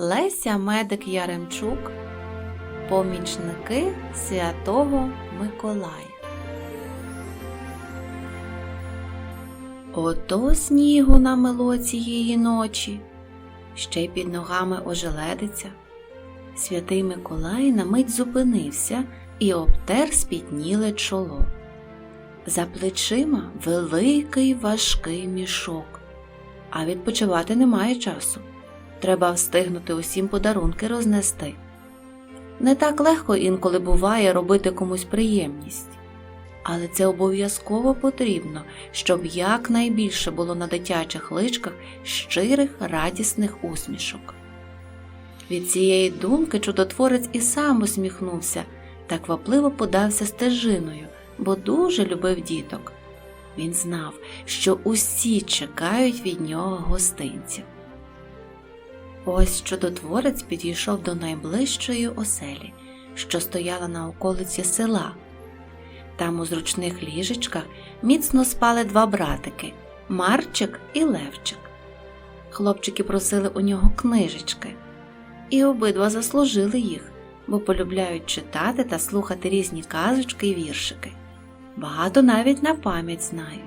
Леся Медик Яремчук, помічники Святого Миколая. Ото снігу намело цієї ночі, ще й під ногами ожеледиться. Святий Миколай на мить зупинився і обтер спітніле чоло. За плечима великий важкий мішок, а відпочивати немає часу. Треба встигнути усім подарунки рознести. Не так легко інколи буває робити комусь приємність, але це обов'язково потрібно, щоб якнайбільше було на дитячих личках щирих радісних усмішок. Від цієї думки чудотворець і сам усміхнувся та квапливо подався стежиною, бо дуже любив діток. Він знав, що усі чекають від нього гостинців. Ось чудотворець підійшов до найближчої оселі, що стояла на околиці села. Там у зручних ліжечках міцно спали два братики Марчик і Левчик. Хлопчики просили у нього книжечки, і обидва заслужили їх, бо полюбляють читати та слухати різні казочки і віршики. Багато навіть на пам'ять знають.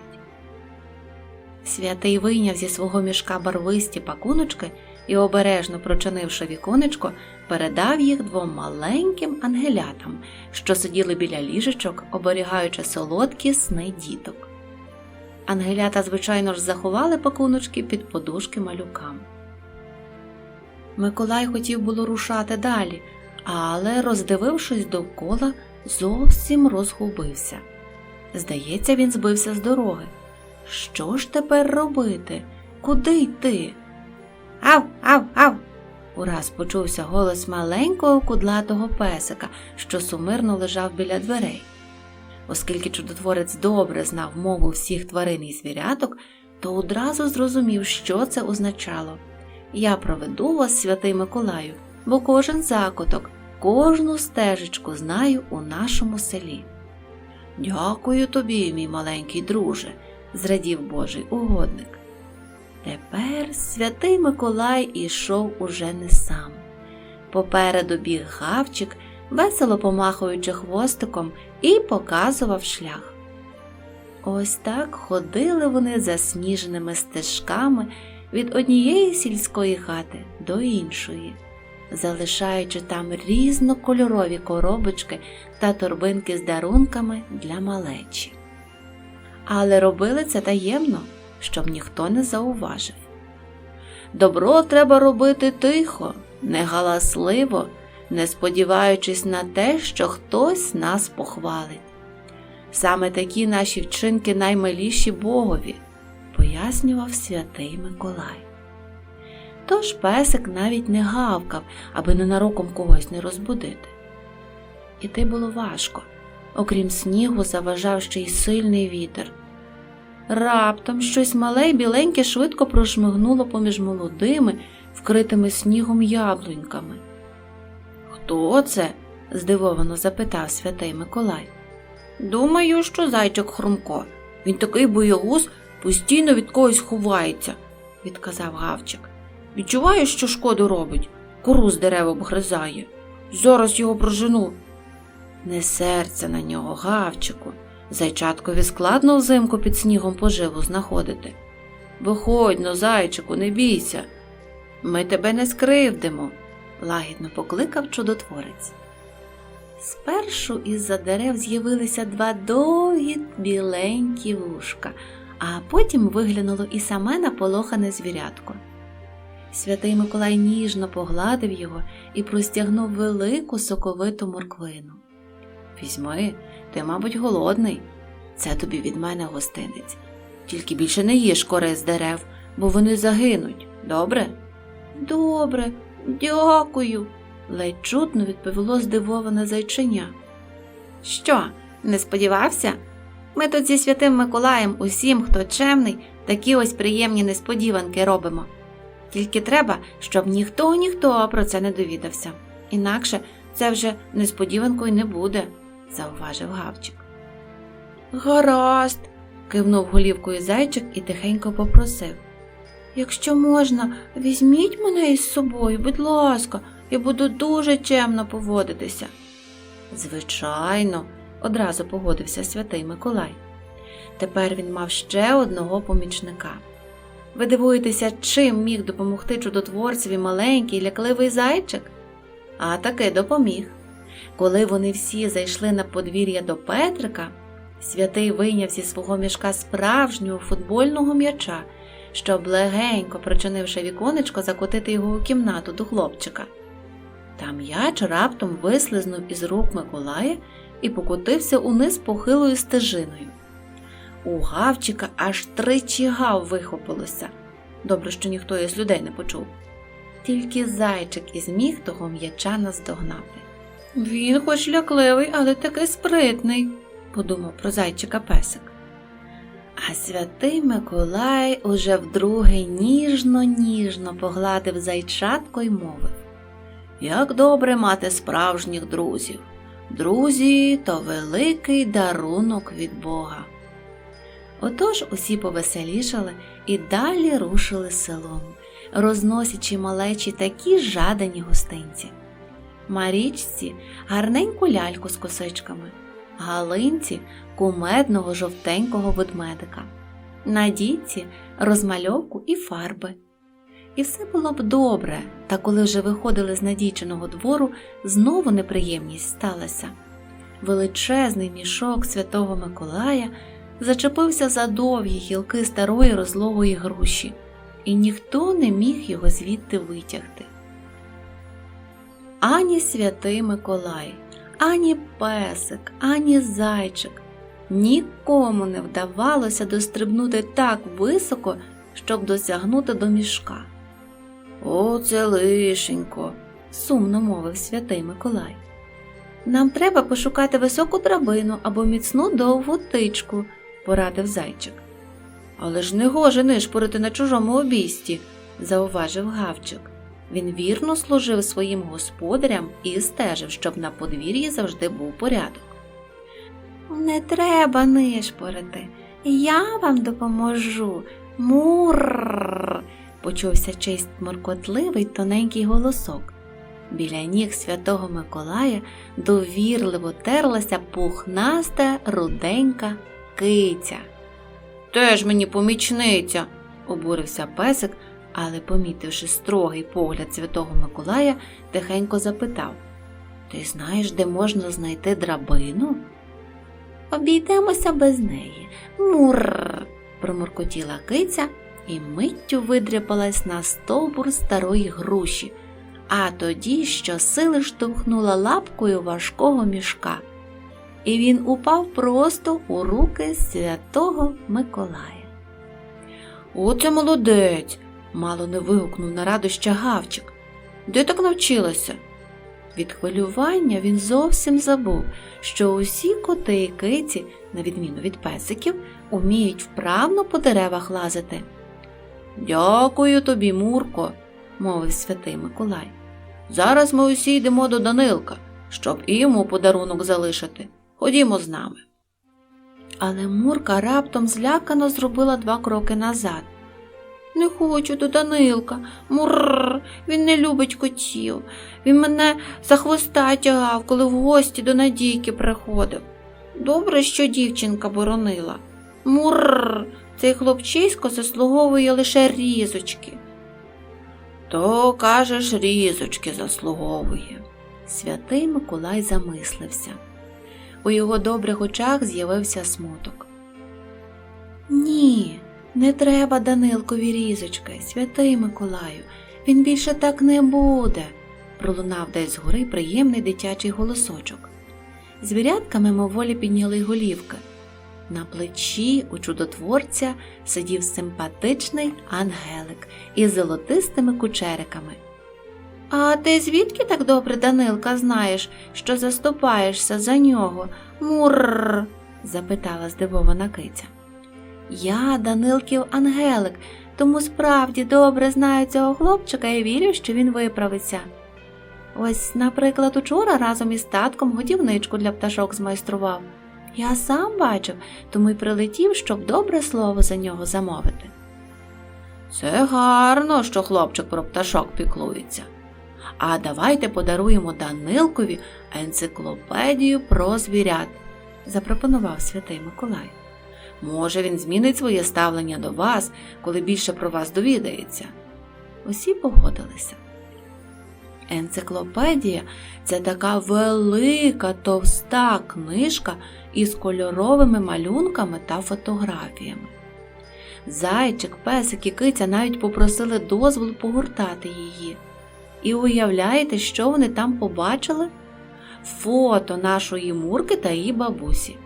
Святий вийняв зі свого мішка барвисті пакуночки і, обережно прочинивши віконечко, передав їх двом маленьким ангелятам, що сиділи біля ліжечок, оберігаючи солодкі сни діток. Ангелята, звичайно ж, заховали пакуночки під подушки малюкам. Миколай хотів було рушати далі, але, роздивившись довкола, зовсім розгубився. Здається, він збився з дороги. Що ж тепер робити? Куди йти? Ав, ав, ав. Ураз почувся голос маленького кудлатого песика, що сумирно лежав біля дверей. Оскільки чудотворець добре знав мову всіх тварин і звіряток, то одразу зрозумів, що це означало. Я проведу вас, святий Миколаю, бо кожен закуток, кожну стежечку знаю у нашому селі. Дякую тобі, мій маленький друже, зрадів Божий угодник. Тепер святий Миколай ішов уже не сам. Попереду біг гавчик, весело помахуючи хвостиком, і показував шлях. Ось так ходили вони засніженими стежками від однієї сільської хати до іншої, залишаючи там різнокольорові коробочки та торбинки з дарунками для малечі. Але робили це таємно, щоб ніхто не зауважив. Добро треба робити тихо, негаласливо, не сподіваючись на те, що хтось нас похвалить. Саме такі наші вчинки наймиліші Богові, пояснював святий Миколай. Тож песик навіть не гавкав, аби ненароком когось не розбудити. Іти було важко, окрім снігу, заважав ще й сильний вітер. Раптом щось мале й біленьке швидко прошмигнуло поміж молодими, вкритими снігом яблуньками. Хто це? здивовано запитав святий Миколай. Думаю, що зайчик Хрумко. Він такий боягуз, постійно від когось ховається, відказав гавчик. Відчуваю, що шкоду робить, кору з дерев обгризає. Зараз його прожену. Не серця на нього, гавчику. Зайчаткові складно взимку під снігом поживу знаходити. Виходь но, зайчику, не бійся. Ми тебе не скривдимо, лагідно покликав чудотворець. Спершу із-за дерев з'явилися два довгі біленькі вушка, а потім виглянуло і саме наполохане звірятко. Святий Миколай ніжно погладив його і простягнув велику соковиту морквину. Візьми, ти, мабуть, голодний. Це тобі від мене гостинець. Тільки більше не їж кори з дерев, бо вони загинуть. Добре? Добре, дякую, ледь чутно відповіло здивоване зайчиня. Що, не сподівався? Ми тут зі святим Миколаєм усім, хто чемний, такі ось приємні несподіванки робимо. Тільки треба, щоб ніхто ніхто про це не довідався. Інакше це вже несподіванкою не буде, зауважив гавчик. Гаразд, кивнув голівкою зайчик і тихенько попросив. Якщо можна, візьміть мене із собою, будь ласка, я буду дуже чемно поводитися. Звичайно, одразу погодився святий Миколай. Тепер він мав ще одного помічника. Ви дивуєтеся, чим міг допомогти чудотворцеві маленький лякливий зайчик? А таки допоміг. Коли вони всі зайшли на подвір'я до Петрика, святий вийняв зі свого мішка справжнього футбольного м'яча, щоб легенько, прочинивши віконечко, закотити його у кімнату до хлопчика. Та м'яч раптом вислизнув із рук Миколая і покотився униз похилою стежиною. У гавчика аж тричі гав вихопилося. Добре, що ніхто із людей не почув. Тільки зайчик і зміг того м'яча наздогнати. Він хоч лякливий, але такий спритний, подумав про зайчика песик. А святий Миколай уже вдруге ніжно-ніжно погладив зайчатко й мовив Як добре мати справжніх друзів. Друзі то великий дарунок від Бога. Отож усі повеселішали і далі рушили селом, розносячи малечі такі жадані гостинці. Марічці гарненьку ляльку з косичками, Галинці кумедного жовтенького ведмедика, Надійці розмальовку і фарби. І все було б добре, та коли вже виходили з надійчиного двору, знову неприємність сталася. Величезний мішок святого Миколая зачепився за довгі гілки старої розлогої груші, і ніхто не міг його звідти витягти. Ані святий Миколай, ані песик, ані зайчик. Нікому не вдавалося дострибнути так високо, щоб досягнути до мішка. Оце лишенько, сумно мовив святий Миколай. Нам треба пошукати високу драбину або міцну довгу тичку, порадив зайчик. Але ж не гоже нишпорити на чужому обійсті, зауважив гавчик. Він вірно служив своїм господарям і стежив, щоб на подвір'ї завжди був порядок. Не треба нишпорити, я вам допоможу. Мурр. почувся чийсь моркотливий тоненький голосок. Біля ніг святого Миколая довірливо терлася пухнаста руденька киця. Теж мені помічниця, обурився песик, але, помітивши строгий погляд святого Миколая, тихенько запитав Ти знаєш, де можна знайти драбину? Обійдемося без неї. Мурр. проморкотіла киця і миттю видряпалась на стовбур старої груші, а тоді щосили штовхнула лапкою важкого мішка. І він упав просто у руки святого Миколая. Оце молодець, мало не вигукнув на радоща гавчик. Де так навчилася? Від хвилювання він зовсім забув, що усі коти і киці, на відміну від песиків, уміють вправно по деревах лазити. Дякую тобі, Мурко, мовив святий Миколай. Зараз ми усі йдемо до Данилка, щоб і йому подарунок залишити. Ходімо з нами. Але Мурка раптом злякано зробила два кроки назад. Не хочу до Данилка. Мурр, він не любить котів. Він мене за хвоста тягав, коли в гості до Надійки приходив. Добре, що дівчинка боронила. Мурр, цей хлопчисько заслуговує лише різочки. То, кажеш, різочки заслуговує. Святий Миколай замислився. У його добрих очах з'явився смуток. Ні, не треба Данилкові різочки, святий Миколаю, він більше так не буде, пролунав десь згори приємний дитячий голосочок. Звірятка мимоволі підняли голівки. На плечі у чудотворця сидів симпатичний ангелик із золотистими кучериками. А ти звідки так добре, Данилка, знаєш, що заступаєшся за нього? Мурр. запитала здивована киця. Я Данилків Ангелик, тому справді добре знаю цього хлопчика і вірю, що він виправиться. Ось, наприклад, учора разом із татком годівничку для пташок змайстрував. Я сам бачив, тому й прилетів, щоб добре слово за нього замовити. Це гарно, що хлопчик про пташок піклується. А давайте подаруємо Данилкові енциклопедію про звірят, запропонував святий Миколай. Може, він змінить своє ставлення до вас, коли більше про вас довідається. Усі погодилися. Енциклопедія це така велика товста книжка із кольоровими малюнками та фотографіями. Зайчик, песик і киця навіть попросили дозволу погортати її. І уявляєте, що вони там побачили? Фото нашої мурки та її бабусі.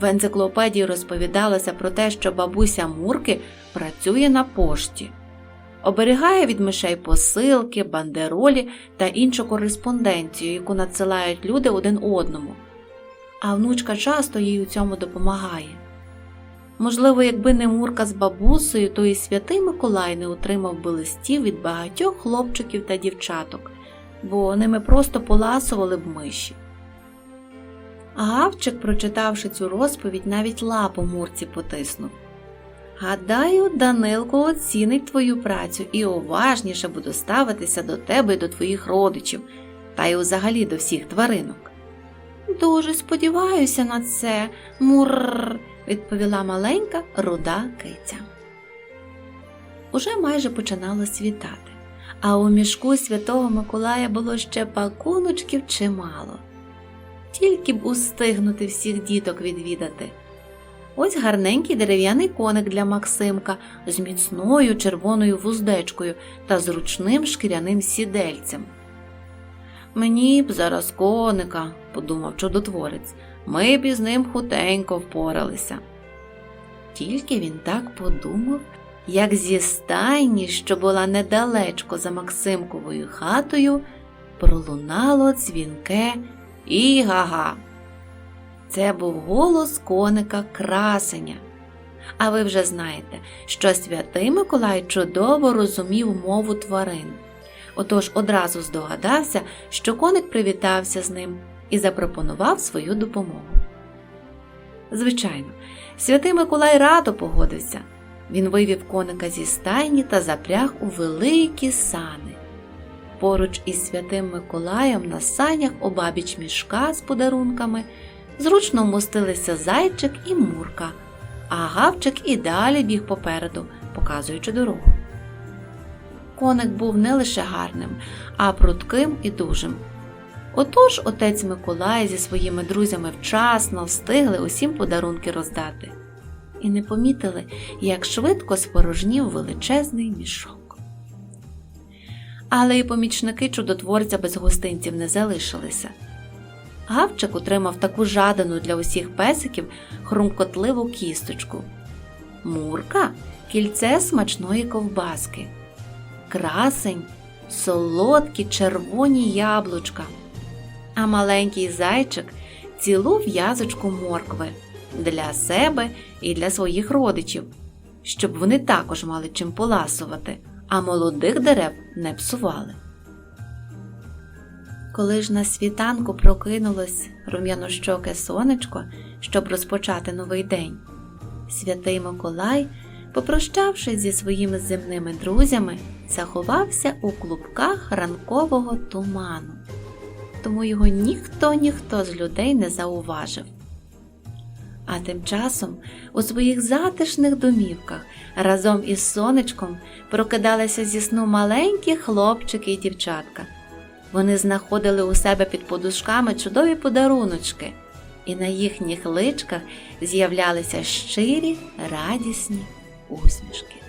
В енциклопедії розповідалося про те, що бабуся Мурки працює на пошті, оберігає від мишей посилки, бандеролі та іншу кореспонденцію, яку надсилають люди один одному. А внучка часто їй у цьому допомагає. Можливо, якби не Мурка з бабусею, то і святий Миколай не отримав би листів від багатьох хлопчиків та дівчаток, бо ними просто поласували б миші. Гавчик, прочитавши цю розповідь, навіть лапу Мурці потиснув. Гадаю, Данилко оцінить твою працю і уважніше буде ставитися до тебе і до твоїх родичів, та й взагалі до всіх тваринок. Дуже сподіваюся на це, мурр, відповіла маленька руда киця. Уже майже починало світати, а у мішку святого Миколая було ще пакуночків чимало. Тільки б устигнути всіх діток відвідати. Ось гарненький дерев'яний коник для Максимка з міцною червоною вуздечкою та зручним шкіряним сідельцем. Мені б зараз коника, подумав чудотворець, ми б із ним хутенько впоралися. Тільки він так подумав, як зі стайні, що була недалечко за Максимковою хатою, пролунало дзвінке і-га-га. Це був голос коника красеня. А ви вже знаєте, що святий Миколай чудово розумів мову тварин. Отож одразу здогадався, що коник привітався з ним і запропонував свою допомогу. Звичайно, святий Миколай радо погодився. Він вивів коника зі стайні та запряг у великі сани. Поруч із святим Миколаєм на санях обабіч мішка з подарунками зручно вмостилися зайчик і мурка, а гавчик і далі біг попереду, показуючи дорогу. Коник був не лише гарним, а прутким і дужим. Отож отець Миколай зі своїми друзями вчасно встигли усім подарунки роздати і не помітили, як швидко спорожнів величезний мішок. Але й помічники чудотворця без гостинців не залишилися. Гавчик отримав таку жадану для усіх песиків хрумкотливу кісточку. Мурка кільце смачної ковбаски, красень, солодкі червоні яблучка, а маленький зайчик цілу в'язочку моркви для себе і для своїх родичів, щоб вони також мали чим поласувати, а молодих дерев не псували. Коли ж на світанку прокинулось рум'янощоке сонечко, щоб розпочати новий день, святий Миколай, попрощавшись зі своїми земними друзями, заховався у клубках ранкового туману, тому його ніхто ніхто з людей не зауважив. А тим часом у своїх затишних домівках разом із сонечком прокидалися зі сну маленькі хлопчики і дівчатка. Вони знаходили у себе під подушками чудові подаруночки, і на їхніх личках з'являлися щирі, радісні усмішки.